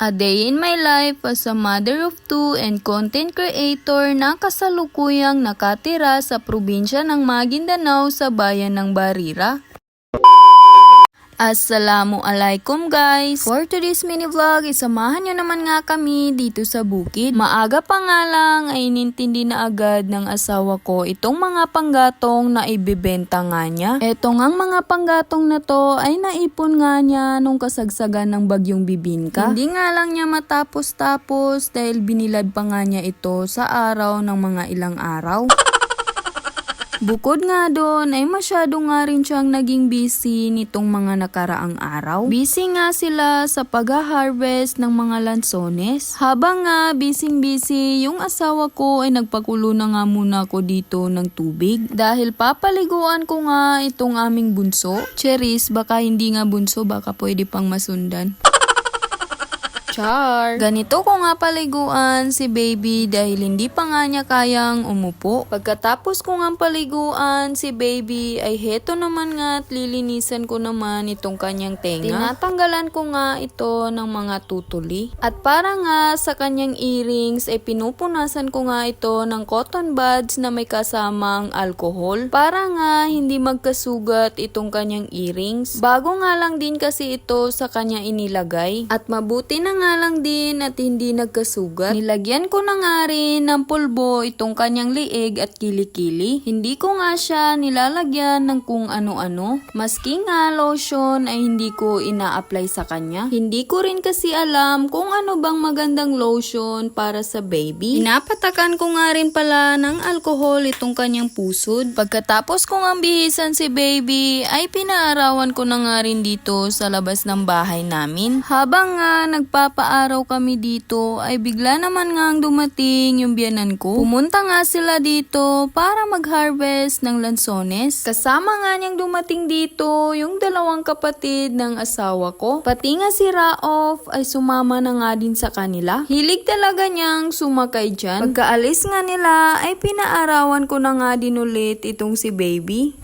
A day in my life as a mother of two and content creator na kasalukuyang nakatira sa probinsya ng Maguindanao sa bayan ng Barira. Assalamualaikum guys! For today's mini vlog, isamahan nyo naman nga kami dito sa bukid. Maaga pa nga lang ay inintindi na agad ng asawa ko itong mga panggatong na ibibenta nga niya. Eto ngang mga panggatong na to ay naipon nga niya nung kasagsagan ng bagyong bibingka. Hindi nga lang niya matapos-tapos dahil binilad pa nga niya ito sa araw ng mga ilang araw. Bukod nga doon ay masyado nga rin siyang naging busy nitong mga nakaraang araw. Busy nga sila sa pag-harvest ng mga lansones. Habang nga busy-busy, yung asawa ko ay nagpakulo na nga muna ako dito ng tubig. Dahil papaliguan ko nga itong aming bunso. Cheris, baka hindi nga bunso, baka pwede pang masundan. Char. Ganito ko nga paliguan si baby dahil hindi pa nga niya kayang umupo. Pagkatapos ko nga paliguan si baby ay heto naman nga at lilinisan ko naman itong kanyang tenga. Tinatanggalan ko nga ito ng mga tutuli. At para nga sa kanyang earrings ay pinupunasan ko nga ito ng cotton buds na may kasamang alcohol para nga hindi magkasugat itong kanyang earrings. Bago nga lang din kasi ito sa kanya inilagay. At mabuti na nga lang din at hindi nagkasugat. Nilagyan ko na nga rin ng pulbo itong kanyang liig at kilikili. Hindi ko nga siya nilalagyan ng kung ano-ano. Maski nga lotion ay hindi ko ina-apply sa kanya. Hindi ko rin kasi alam kung ano bang magandang lotion para sa baby. Inapatakan ko nga rin pala ng alcohol itong kanyang pusod. Pagkatapos kong ambihisan si baby ay pinaarawan ko na nga rin dito sa labas ng bahay namin. Habang nga nagpapaaraw kami dito ay bigla naman nga ang dumating yung biyanan ko. Pumunta nga sila dito para mag-harvest ng lansones. Kasama nga niyang dumating dito yung dalawang kapatid ng asawa ko. Pati nga si Raof ay sumama na nga din sa kanila. Hilig talaga niyang sumakay dyan. Pagkaalis nga nila ay pinaarawan ko na nga din ulit itong si baby.